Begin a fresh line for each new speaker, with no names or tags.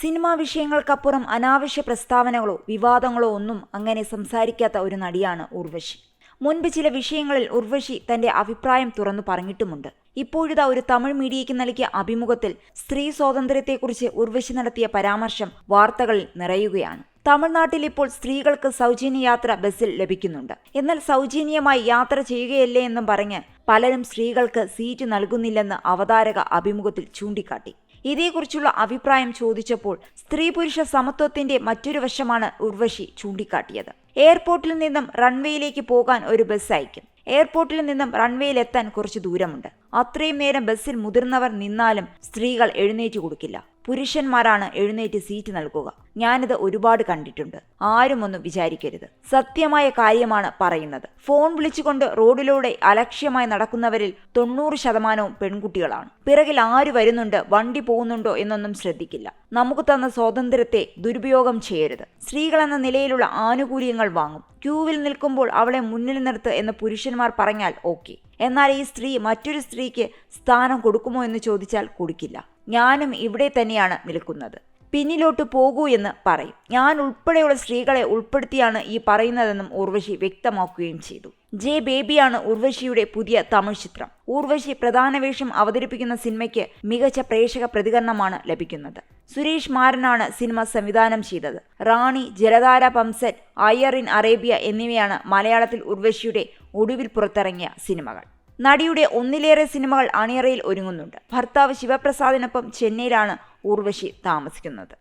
Cinema വിഷയങ്ങൾക്കപ്പുറം അനാവശ്യ പ്രസ്താവനകളോ വിവാദങ്ങളോ ഒന്നും അങ്ങനെ സംസാരിക്കാത്ത ഒരു നടിയാണ് ഉർവശി. മുൻപ് ചില വിഷയങ്ങളിൽ ഉർവശി തന്റെ അഭിപ്രായം തുറന്നു പറഞ്ഞിട്ടുമുണ്ട്. ഇപ്പോഴിതാ ഒരു തമിഴ് മീഡിയയ്ക്ക് നൽകിയ അഭിമുഖത്തിൽ സ്ത്രീ സ്വാതന്ത്ര്യത്തെക്കുറിച്ച് ഉർവശി നടത്തിയ പരാമർശം വാർത്തകളിൽ നിറയുകയാണ്. തമിഴ്നാട്ടിൽ ഇപ്പോൾ സ്ത്രീകൾക്ക് സൗജന്യ യാത്ര ബസ്സിൽ ലഭിക്കുന്നുണ്ട്. എന്നാൽ സൗജന്യമായി യാത്ര ചെയ്യുകയല്ലേ എന്നും പറഞ്ഞ് പലരും സ്ത്രീകൾക്ക് സീറ്റ് നൽകുന്നില്ലെന്ന് അവതാരക അഭിമുഖത്തിൽ ചൂണ്ടിക്കാട്ടി. ഇതേക്കുറിച്ചുള്ള അഭിപ്രായം ചോദിച്ചപ്പോൾ സ്ത്രീ പുരുഷ സമത്വത്തിന്റെ മറ്റൊരു വശമാണ് ഉർവശി ചൂണ്ടിക്കാട്ടിയത്. എയർപോർട്ടിൽ നിന്നും റൺവേയിലേക്ക് പോകാൻ ഒരു ബസ് അയക്കും. എയർപോർട്ടിൽ നിന്നും റൺവേയിൽ എത്താൻ കുറച്ച് ദൂരമുണ്ട്. അത്രയും നേരം ബസ്സിൽ മുതിർന്നവർ നിന്നാലും സ്ത്രീകൾ എഴുന്നേറ്റ് കൊടുക്കില്ല. പുരുഷന്മാരാണ് എഴുന്നേറ്റ് സീറ്റ് നൽകുക. ഞാനിത് ഒരുപാട് കണ്ടിട്ടുണ്ട്. ആരും ഒന്നും വിചാരിക്കരുത്. സത്യമായ കാര്യമാണ് പറയുന്നത്. ഫോൺ വിളിച്ചുകൊണ്ട് റോഡിലൂടെ അലക്ഷ്യമായി നടക്കുന്നവരിൽ തൊണ്ണൂറ് ശതമാനവും പെൺകുട്ടികളാണ്. പിറകിൽ ആര് വരുന്നുണ്ട് വണ്ടി പോകുന്നുണ്ടോ എന്നൊന്നും ശ്രദ്ധിക്കില്ല. നമുക്ക് തന്ന സ്വാതന്ത്ര്യത്തെ ദുരുപയോഗം ചെയ്യരുത്. സ്ത്രീകളെന്ന നിലയിലുള്ള ആനുകൂല്യങ്ങൾ വാങ്ങും. ക്യൂവിൽ നിൽക്കുമ്പോൾ അവളെ മുന്നിൽ നിർത്ത് എന്ന് പുരുഷന്മാർ പറഞ്ഞാൽ ഓക്കെ. എന്നാൽ ഈ സ്ത്രീ മറ്റൊരു സ്ത്രീക്ക് സ്ഥാനം കൊടുക്കുമോ എന്ന് ചോദിച്ചാൽ കൊടുക്കില്ല. ഞാനും ഇവിടെ തന്നെയാണ് നിൽക്കുന്നത്. പിന്നിലോട്ട് പോകൂ എന്ന് പറയും. ഞാൻ ഉൾപ്പെടെയുള്ള സ്ത്രീകളെ ഉൾപ്പെടുത്തിയാണ് ഈ പറയുന്നതെന്നും ഉർവശി വ്യക്തമാക്കുകയും ചെയ്തു. ജെ ബേബിയാണ് ഉർവശിയുടെ പുതിയ തമിഴ് ചിത്രം. ഉർവശി പ്രധാന വേഷം അവതരിപ്പിക്കുന്ന സിനിമയ്ക്ക് മികച്ച പ്രേക്ഷക പ്രതികരണമാണ് ലഭിക്കുന്നത്. സുരേഷ് മാരനാണ് സിനിമ സംവിധാനം ചെയ്തത്. റാണി ജലധാര പംസൻ അയ്യർ ഇൻ അറേബ്യ എന്നിവയാണ് മലയാളത്തിൽ ഉർവശിയുടെ ഒടുവിൽ പുറത്തിറങ്ങിയ സിനിമകൾ. നടിയുടെ ഒന്നിലേറെ സിനിമകൾ അണിയറയിൽ ഒരുങ്ങുന്നുണ്ട്. ഭർത്താവ് ശിവപ്രസാദിനൊപ്പം ചെന്നൈയിലാണ് ഊർവശി താമസിക്കുന്നത്.